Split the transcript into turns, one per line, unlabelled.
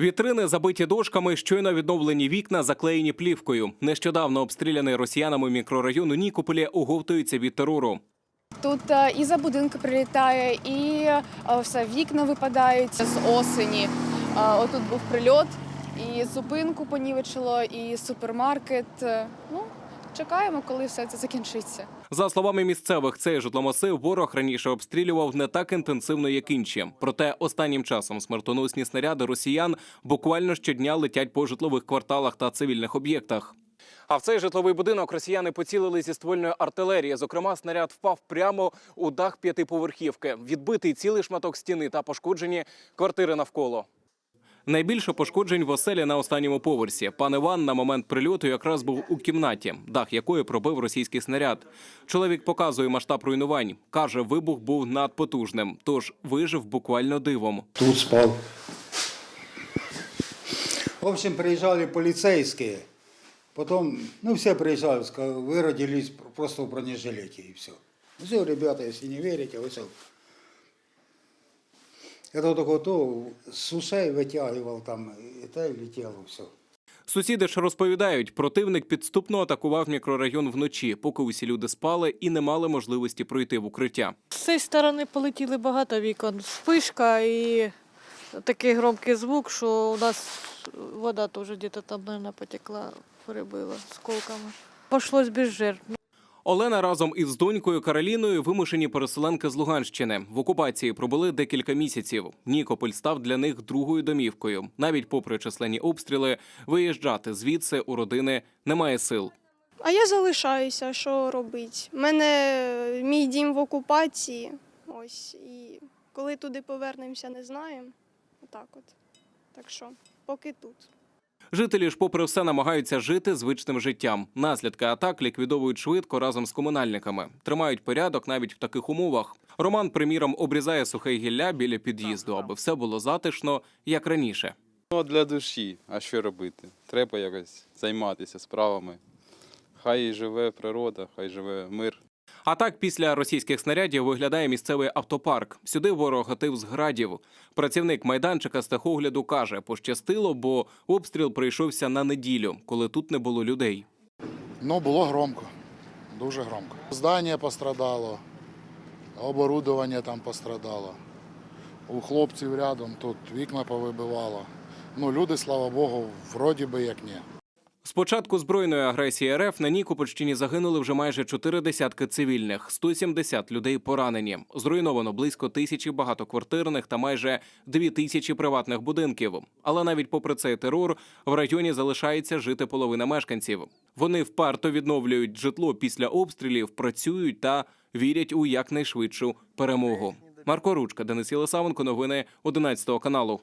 Вітрини забиті дошками, щойно відновлені вікна, заклеєні плівкою. Нещодавно обстріляний росіянами мікрорайон у Нікополі оговтується від терору.
Тут е, і за будинки прилітає, і е, все вікна випадають з осені. Е, Отут був прильот, і зупинку понівечило, і супермаркет. Ну, чекаємо, коли все це закінчиться.
За словами місцевих, цей житломасив ворог раніше обстрілював не так інтенсивно, як інші. Проте останнім часом смертоносні снаряди росіян буквально щодня летять по житлових кварталах та цивільних об'єктах. А в цей житловий будинок росіяни поцілили зі ствольної артилерії. Зокрема, снаряд впав прямо у дах п'ятиповерхівки. Відбитий цілий шматок стіни та пошкоджені квартири навколо. Найбільше пошкоджень в оселі на останньому поверсі. Пан Іван на момент прильоту якраз був у кімнаті, дах якої пробив російський снаряд. Чоловік показує масштаб руйнувань. каже, вибух був надпотужним, тож вижив буквально дивом.
Тут спал. В общем, приезжали полицейские. Потом, ну, все приезжали, ска- вы родились просто в бронежилете и все. Все, ребята, если не верите, вы все. Это только то, с ушей вытягивал там, и это и летело все.
Сусіди ж розповідають, противник підступно атакував мікрорайон вночі, поки усі люди спали і не мали можливості пройти в укриття.
З цієї сторони полетіли багато вікон. Вспишка і такий громкий звук, що у нас вода теж десь там, мабуть, потекла, перебила сколками. Пошлось без жертв.
Олена разом із донькою Кароліною вимушені переселенки з Луганщини. В окупації пробули декілька місяців. Нікополь став для них другою домівкою. Навіть попри численні обстріли, виїжджати звідси у родини немає сил.
А я залишаюся, що робити. У мене мій дім в окупації. Ось і коли туди повернемося, не знаємо. Отак от. Так що, поки тут.
Жителі ж, попри все, намагаються жити звичним життям. Наслідки атак ліквідовують швидко разом з комунальниками. Тримають порядок навіть в таких умовах. Роман, приміром, обрізає сухе гілля біля під'їзду, аби все було затишно, як раніше.
Ну, для душі, а що робити? Треба якось займатися справами. Хай живе природа, хай живе мир.
А так після російських снарядів виглядає місцевий автопарк. Сюди ворог гатив з градів. Працівник майданчика з техогляду каже, пощастило, бо обстріл прийшовся на неділю, коли тут не було людей.
Ну, було громко, дуже громко. Здання пострадало, оборудовання там пострадало. У хлопців рядом тут вікна повибивало. Ну, люди, слава Богу, вроді би як ні.
З початку збройної агресії РФ на Нікопольщині загинули вже майже чотири десятки цивільних, 170 людей поранені. Зруйновано близько тисячі багатоквартирних та майже дві тисячі приватних будинків. Але навіть попри цей терор в районі залишається жити половина мешканців. Вони вперто відновлюють житло після обстрілів, працюють та вірять у якнайшвидшу перемогу. Марко Ручка, Денис Єлисавенко, новини 11 каналу.